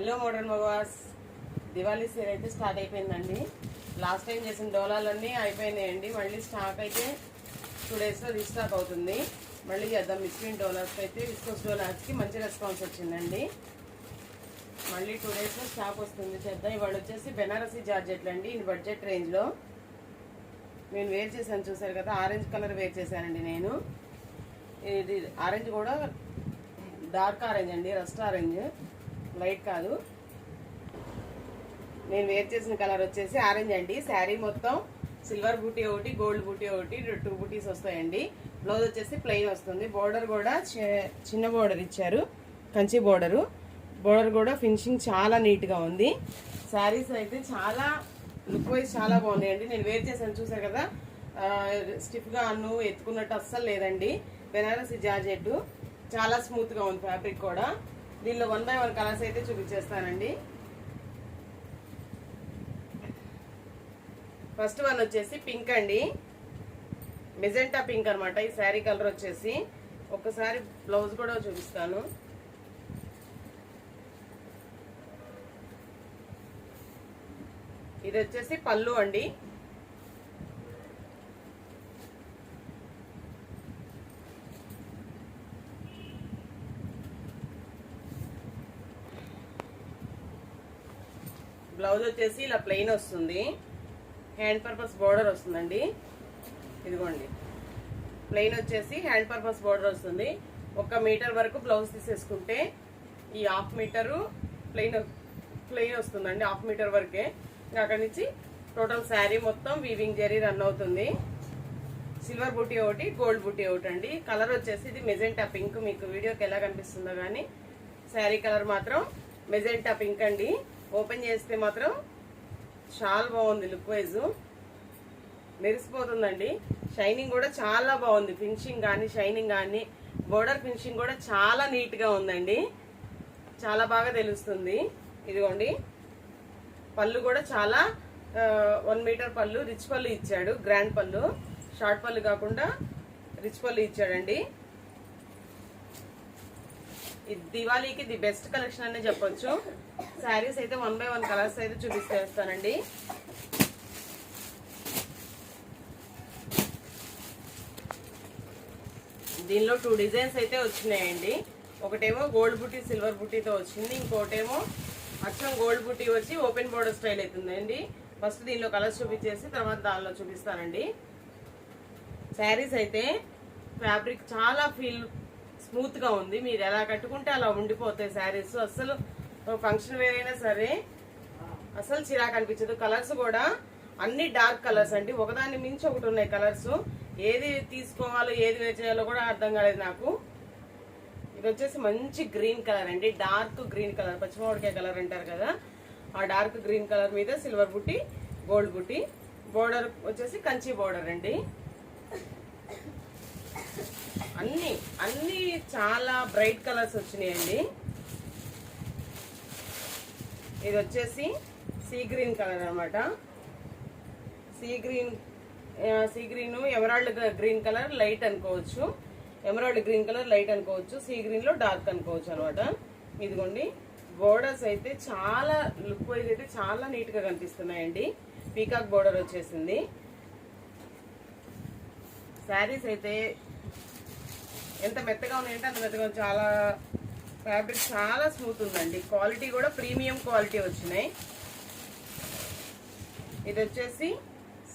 Hello modern మగవాస్ Diwali sale అయితే start అయిపోయిందండి. లాస్ట్ టైం చేసిన డోలాలన్నీ అయిపోయినాయండి. మళ్ళీ స్టాక్ అయితే టూ డేస్లో రీస్టాక్ అవుతుంది. మళ్ళీ చేద్దాం మిస్కిన్ డోలాస్ అయితే విస్కోస్ డోలర్స్కి మంచి రెస్పాన్స్ వచ్చిందండి. మళ్ళీ టూ డేస్లో స్టాక్ వస్తుంది చేద్దాం. ఇవాళ వచ్చేసి బెనారసీ జార్జెట్లు అండి. ఇది బడ్జెట్ రేంజ్లో నేను వేర్ చేశాను చూసారు కదా ఆరెంజ్ కలర్ వేర్ చేశానండి నేను. ఇది ఆరెంజ్ కూడా డార్క్ ఆరెంజ్ అండి రస్ట్ ఆరెంజ్ వైట్ కాదు. నేను వేర్ చేసిన కలర్ వచ్చేసి ఆరెంజ్ అండి. శారీ మొత్తం సిల్వర్ బూటీ ఒకటి గోల్డ్ బూటీ ఒకటి టూ బూటీస్ వస్తాయండి. బ్లౌజ్ వచ్చేసి ప్లెయిన్ వస్తుంది. బోర్డర్ కూడా చిన్న బోర్డర్ ఇచ్చారు. కంచి బోర్డరు. బోర్డర్ కూడా ఫినిషింగ్ చాలా నీట్గా ఉంది. శారీస్ అయితే చాలా లుక్ వైజ్ చాలా బాగున్నాయండి. నేను వేర్ చేశాను చూసారు కదా? స్టిఫ్గా అన్ను ఎత్తుకున్నట్టు అస్సలు లేదండి. బెనారసి జార్జెట్ చాలా స్మూత్గా ఉంది ఫ్యాబ్రిక్ కూడా. దీనిలో వన్ బై వన్ కలర్స్ అయితే చూపించేస్తానండి. ఫస్ట్ వన్ వచ్చేసి పింక్ అండి. మెజెంటా పింక్ అనమాట ఈ శారీ కలర్ వచ్చేసి. ఒక్కసారి బ్లౌజ్ కూడా చూపిస్తాను. ఇది వచ్చేసి పళ్ళు అండి. బ్లౌజ్ వచ్చేసి ఇలా ప్లెయిన్ వస్తుంది. హ్యాండ్ పర్పస్ బోర్డర్ వస్తుందండి. ఇదిగోండి. ప్లెయిన్ వచ్చేసి హ్యాండ్ పర్పస్ బోర్డర్ వస్తుంది. ఒక మీటర్ వరకు బ్లౌజ్ తీసేసుకుంటే ఈ హాఫ్ మీటరు ప్లెయిన్ ప్లెయిన్ వస్తుందండి హాఫ్ మీటర్ వరకే. ఇంకా అక్కడి నుంచి టోటల్ శారీ మొత్తం వీవింగ్ జరీ రన్ అవుతుంది. సిల్వర్ బూటీ ఒకటి గోల్డ్ బూటీ ఒకటి అండి కలర్ వచ్చేసి ఇది మెజెంటా పింక్ మీకు వీడియోకి ఎలా కనిపిస్తుందో కానీ శారీ కలర్ మాత్రం మెజెంటా పింక్ అండి. ఓపెన్ చేస్తే మాత్రం చాలా బాగుంది లుక్ వైజ్. మెరిసిపోతుందండి. షైనింగ్ కూడా చాలా బాగుంది. ఫినిషింగ్ కానీ షైనింగ్ కానీ బోర్డర్ ఫినిషింగ్ కూడా చాలా నీట్గా ఉందండి. చాలా బాగా తెలుస్తుంది. ఇదిగోండి. పళ్ళు కూడా చాలా వన్ మీటర్ పళ్ళు రిచ్ పళ్ళు ఇచ్చాడు. గ్రాండ్ పళ్ళు. షార్ట్ పళ్ళు కాకుండా రిచ్ పళ్ళు ఇచ్చాడండి. దివాళీకి ది బెస్ట్ కలెక్షన్ అనే చెప్పొచ్చు. శారీస్ అయితే వన్ బై వన్ కలర్స్ అయితే చూపిస్తేస్తానండి దీనిలో టూ డిజైన్స్ అయితే వచ్చినాయండి. ఒకటేమో గోల్డ్ బుట్టి సిల్వర్ బుట్టితో వచ్చింది. ఇంకోటేమో అచ్చం గోల్డ్ బుట్టి వచ్చి ఓపెన్ బోర్డర్ స్టైల్ అవుతుందండి ఫస్ట్ దీనిలో కలర్స్ చూపించేసి తర్వాత దానిలో చూపిస్తానండి. శారీస్ అయితే ఫ్యాబ్రిక్ చాలా ఫీల్ స్మూత్గా ఉంది. మీరు ఎలా కట్టుకుంటే అలా ఉండిపోతాయి శారీస్. అస్సలు ఫంక్షన్ వేర్ అయినా సరే అసలు చిరాకు అనిపించదు. కలర్స్ కూడా అన్ని డార్క్ కలర్స్ అండి. ఒకదాన్ని మించి ఒకటి ఉన్నాయి కలర్స్. ఏది తీసుకోవాలో ఏది వేర్ చేయాలో కూడా అర్థం కాలేదు నాకు. ఇది వచ్చేసి మంచి గ్రీన్ కలర్ అండి. Dark green colour. పచ్చిమామిడికాయ కలర్ అంటారు కదా. ఆ డార్క్ గ్రీన్ కలర్ మీద silver butti gold butti. Border వచ్చేసి కంచి బోర్డర్ అండి. అన్ని అన్ని చాలా బ్రైట్ కలర్స్ వచ్చినాయండి. ఇది వచ్చేసి సీ గ్రీన్ కలర్ అన్నమాట. Sea green sea green emerald green colour light అనుకోవచ్చు. ఎమరాల్డ్ గ్రీన్ కలర్ లైట్ అనుకోవచ్చు. సీ గ్రీన్లో డార్క్ అనుకోవచ్చు అనమాట ఇదిగోండి బోర్డర్స్ అయితే చాలా లుక్ వైజ్ అయితే చాలా నీట్గా కనిపిస్తున్నాయండి. పీకాక్ బోర్డర్ వచ్చేసింది. శారీస్ అయితే ఎంత మెత్తగా ఉన్నాయంటే అంత మెత్తగా చాలా ఫ్యాబ్రిక్ చాలా స్మూత్ ఉందండి. క్వాలిటీ కూడా ప్రీమియం క్వాలిటీ వచ్చినాయి. ఇది వచ్చేసి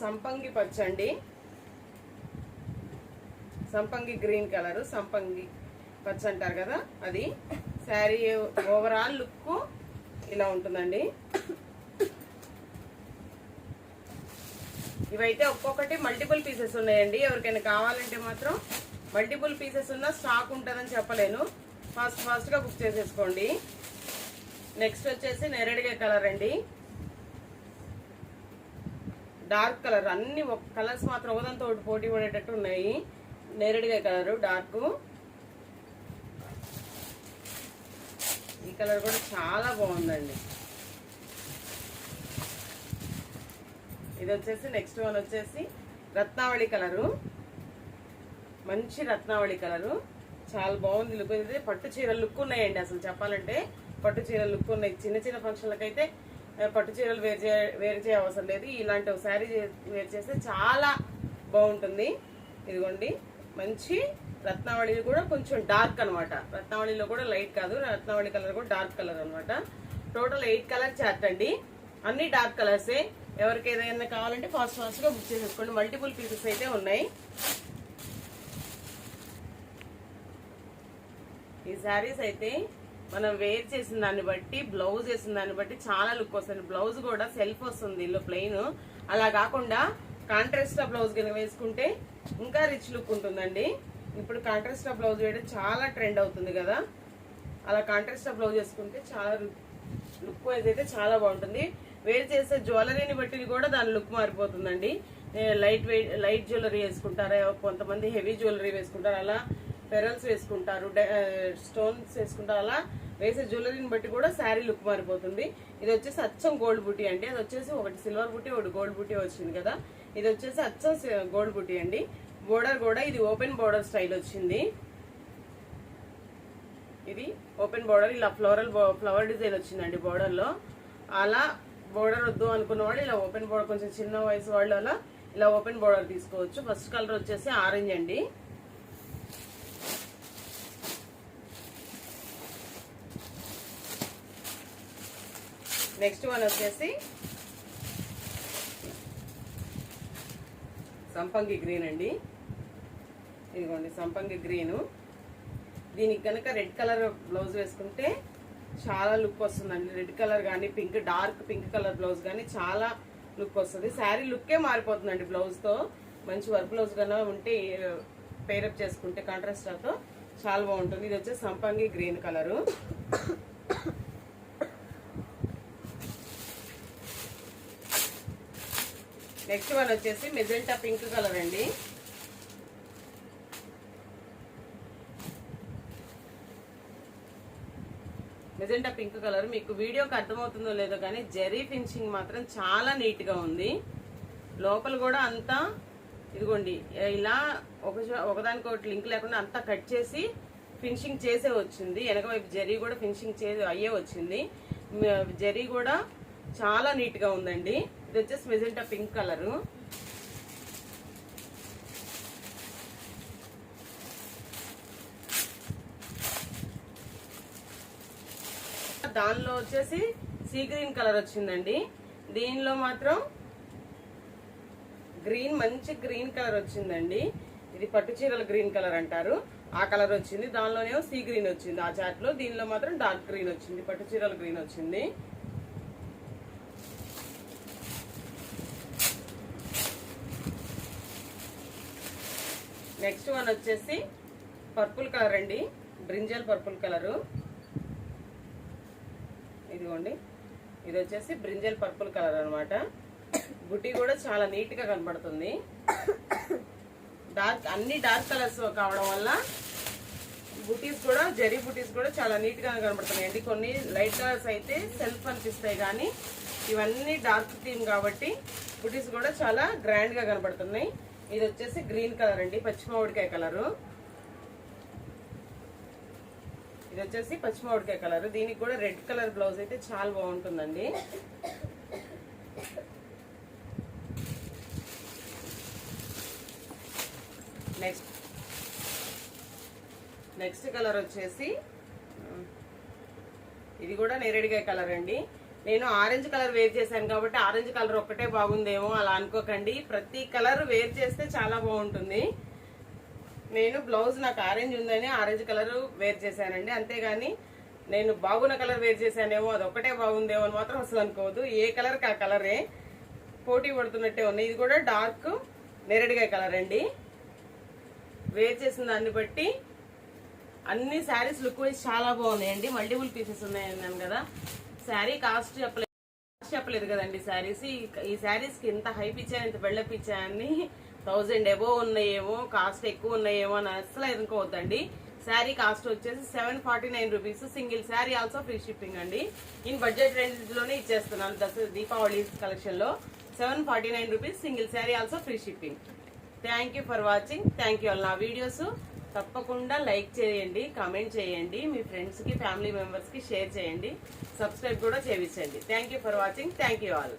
సంపంగి పచ్చ అండి సంపంగి గ్రీన్ కలరు సంపంగి పచ్చ అంటారు కదా అది. శారీ ఓవరాల్ లుక్ ఇలా ఉంటుందండి. ఇవైతే ఒక్కొక్కటి మల్టిపుల్ పీసెస్ ఉన్నాయండి. ఎవరికైనా కావాలంటే మాత్రం మల్టిపుల్ పీసెస్ ఉన్న స్టాక్ ఉంటుందని చెప్పలేను. ఫాస్ట్ ఫాస్ట్గా బుక్ చేసేసుకోండి. నెక్స్ట్ వచ్చేసి నెరడిగా కలర్ అండి. డార్క్ కలర్ అన్ని కలర్స్ మాత్రం ఒకదంతో పోటీ పడేటట్టు ఉన్నాయి. నేరేడుగా కలర్ డార్క్. ఈ కలర్ కూడా చాలా బాగుందండి. ఇది వచ్చేసి నెక్స్ట్ వన్ వచ్చేసి రత్నావళి కలరు. మంచి రత్నావళి కలరు. చాలా బాగుంది లుక్ ఇది పట్టు చీర లుక్ ఉన్నాయండి అసలు చెప్పాలంటే. పట్టు చీరలు లుక్ ఉన్నాయి. చిన్న చిన్న ఫంక్షన్లకైతే పట్టు చీరలు వేరు చే వేరు చేయ అవసరం లేదు. ఇలాంటి ఒక శారీ వేరు చేస్తే చాలా బాగుంటుంది. ఇదిగోండి. మంచి రత్నావళి కూడా కొంచెం డార్క్ అనమాట రత్నావళిలో కూడా లైట్ కాదు. రత్నావళి కలర్ కూడా డార్క్ కలర్ అనమాట టోటల్ ఎయిట్ కలర్ చార్ట్ అండి. అన్ని డార్క్ కలర్సే ఎవరికి ఏదైనా కావాలంటే ఫాస్ట్ ఫాస్ట్గా బుక్ చేసేసుకోండి. మల్టిపుల్ పీసెస్ అయితే ఉన్నాయి. ఈ శారీస్ అయితే మనం వేర్ చేసిన దాన్ని బట్టి బ్లౌజ్ వేసిన దాన్ని బట్టి చాలా లుక్ వస్తుంది. బ్లౌజ్ కూడా సెల్ఫ్ వస్తుంది ఇల్లు ప్లెయిన్ అలా కాకుండా కాంట్రాస్ట్ బ్లౌజ్ కనుక వేసుకుంటే ఇంకా రిచ్ లుక్ ఉంటుందండి. ఇప్పుడు కాంట్రాస్ట్ బ్లౌజ్ వేయడం చాలా ట్రెండ్ అవుతుంది కదా. అలా కాంట్రాస్ట్ బ్లౌజ్ వేసుకుంటే చాలా లుక్ వైజ్ అయితే చాలా బాగుంటుంది. వేర్ చేసే జ్యువెలరీని బట్టి కూడా దాని లుక్ మారిపోతుందండి. లైట్ వెయిట్ లైట్ జ్యువెలరీ వేసుకుంటారా కొంతమంది హెవీ జ్యువెలరీ వేసుకుంటారు. అలా పెరల్స్ వేసుకుంటారు స్టోన్స్ వేసుకుంటారు అలా వేసే జ్యువెలరీని బట్టి కూడా శారీ లుక్ మారిపోతుంది. ఇది వచ్చేసి అచ్చం గోల్డ్ బుటీ అండి. అది వచ్చేసి ఒకటి సిల్వర్ బుటీ ఒకటి గోల్డ్ బుటీ వచ్చింది కదా. ఇది వచ్చేసి అచ్చం గోల్డ్ బుటీ అండి. బోర్డర్ కూడా ఇది ఓపెన్ బోర్డర్ స్టైల్ వచ్చింది. ఇది ఓపెన్ బోర్డర్ ఇలా ఫ్లోరల్ ఫ్లవర్ డిజైన్ వచ్చిందండి బోర్డర్లో. అలా బోర్డర్ వద్దు అనుకున్న వాళ్ళు ఇలా ఓపెన్ బోర్డర్ కొంచెం చిన్న వయసు వాళ్ళు అలా ఇలా ఓపెన్ బోర్డర్ తీసుకోవచ్చు. ఫస్ట్ కలర్ వచ్చేసి ఆరెంజ్ అండి. నెక్స్ట్ వన్ వచ్చేసి సంపంగి గ్రీన్ అండి. ఇదిగోండి సంపంగి గ్రీను. దీనికి కనుక రెడ్ కలర్ బ్లౌజ్ వేసుకుంటే చాలా లుక్ వస్తుందండి. రెడ్ కలర్ కానీ pink dark pink colour blouse కానీ చాలా లుక్ వస్తుంది. శారీ లుక్కే మారిపోతుందండి బ్లౌజ్తో. మంచి వర్క్ బ్లౌజ్ కన్నా ఉంటే పేరప్ చేసుకుంటే కాంట్రాస్ట్తో చాలా బాగుంటుంది. ఇది వచ్చేసి సంపంగి గ్రీన్ కలరు. నెక్స్ట్ వన్ వచ్చేసి మెజెంటా పింక్ కలర్ అండి. Magenta pink colour. మీకు వీడియోకి అర్థమవుతుందో లేదో కానీ జెరీ ఫినిషింగ్ మాత్రం చాలా నీట్గా ఉంది. లోపల కూడా అంతా ఇదిగోండి ఇలా ఒక ఒకదానికొకటి లింక్ లేకుండా అంతా కట్ చేసి ఫినిషింగ్ చేసే వచ్చింది. వెనక వైపు జరీ కూడా ఫినిషింగ్ చే అయ్యే వచ్చింది. జరీ కూడా చాలా నీట్గా ఉందండి. ఇది వచ్చేసి మెజెంటా పింక్ కలరు. దానిలో వచ్చేసి సీ గ్రీన్ కలర్ వచ్చిందండి. దీనిలో మాత్రం గ్రీన్ మంచి గ్రీన్ కలర్ వచ్చిందండి. ఇది పట్టు చీరల గ్రీన్ కలర్ అంటారు. ఆ కలర్ వచ్చింది. దానిలోనేమో సీ గ్రీన్ వచ్చింది. ఆ చాట్లో దీనిలో మాత్రం డార్క్ గ్రీన్ వచ్చింది. పట్టు చీరల గ్రీన్ వచ్చింది. నెక్స్ట్ వన్ వచ్చేసి పర్పుల్ కలర్ అండి. Brinjal purple colour. ఇదిగోండి. ఇది వచ్చేసి బ్రింజల్ పర్పుల్ కలర్ అనమాట బుట్టి కూడా చాలా నీట్గా కనబడుతుంది డార్క్ అన్ని డార్క్ కలర్స్ కావడం వల్ల బుటీస్ కూడా జరీ బుటీస్ కూడా చాలా నీట్గా కనబడుతున్నాయండి కనబడుతున్నాయి అండి కొన్ని లైట్ కలర్స్ అయితే సెల్ఫ్ అనిపిస్తాయి కానీ ఇవన్నీ డార్క్ థీమ్ కాబట్టి బుటీస్ కూడా చాలా గ్రాండ్గా కనబడుతున్నాయి ఇది వచ్చేసి గ్రీన్ కలర్ అండి పచ్చిమామిడికాయ కలరు. ఇది వచ్చేసి పచ్చిమామిడికాయ కలర్. దీనికి కూడా రెడ్ కలర్ బ్లౌజ్ అయితే చాలా బాగుంటుందండి. నెక్స్ట్ నెక్స్ట్ కలర్ వచ్చేసి ఇది కూడా నేరేడికాయ కలర్ అండి. నేను ఆరెంజ్ కలర్ వేర్ చేశాను కాబట్టి ఆరెంజ్ కలర్ ఒక్కటే బాగుందేమో అలా అనుకోకండి. ప్రతి కలర్ వేర్ చేస్తే చాలా బాగుంటుంది. నేను బ్లౌజ్ నాకు ఆరెంజ్ ఉందని ఆరెంజ్ కలర్ వేర్ చేశానండి. అంతేగాని నేను బాగున్న కలర్ వేర్ చేశానేమో అది ఒక్కటే బాగుందేమో అని మాత్రం అసలు అనుకోవద్దు. ఏ కలర్ ఆ కలరే పోటీ పడుతున్నట్టే ఉన్నాయి. ఇది కూడా డార్క్ నెరడిగా కలర్ అండి. వేర్ చేసిన దాన్ని బట్టి అన్ని శారీస్ లుక్ వైజ్ చాలా బాగున్నాయండి. మల్టిపుల్ పీసెస్ ఉన్నాయి అన్నాను కదా. శారీ కాస్ట్ చెప్పలేదు కాస్ట్ చెప్పలేదు కదండి శారీస్. ఈ శారీస్కి ఇంత హైప్ ఇచ్చాను ఇంత బిల్డప్ ఇచ్చాయని థౌజండ్ ఎబో ఉన్నాయేమో కాస్ట్ ఎక్కువ ఉన్నాయేమో అని అసలు ఎదుర్కోవద్దండి. శారీ కాస్ట్ వచ్చేసి seven forty nine rupees. Single sari also free shipping అండి. ఇన్ బడ్జెట్ రేంజ్లోనే ఇచ్చేస్తున్నాను దస దీపావళి కలెక్షన్లో. Seven forty nine rupees single sari also free shipping. Thank you for watching. Thank you all నా వీడియోస్. తప్పకుండా లైక్ చేయండి కామెంట్ చేయండి మీ ఫ్రెండ్స్కి ఫ్యామిలీ మెంబర్స్కి షేర్ చేయండి సబ్స్క్రైబ్ కూడా చేయించండి. Thank you for watching thank you all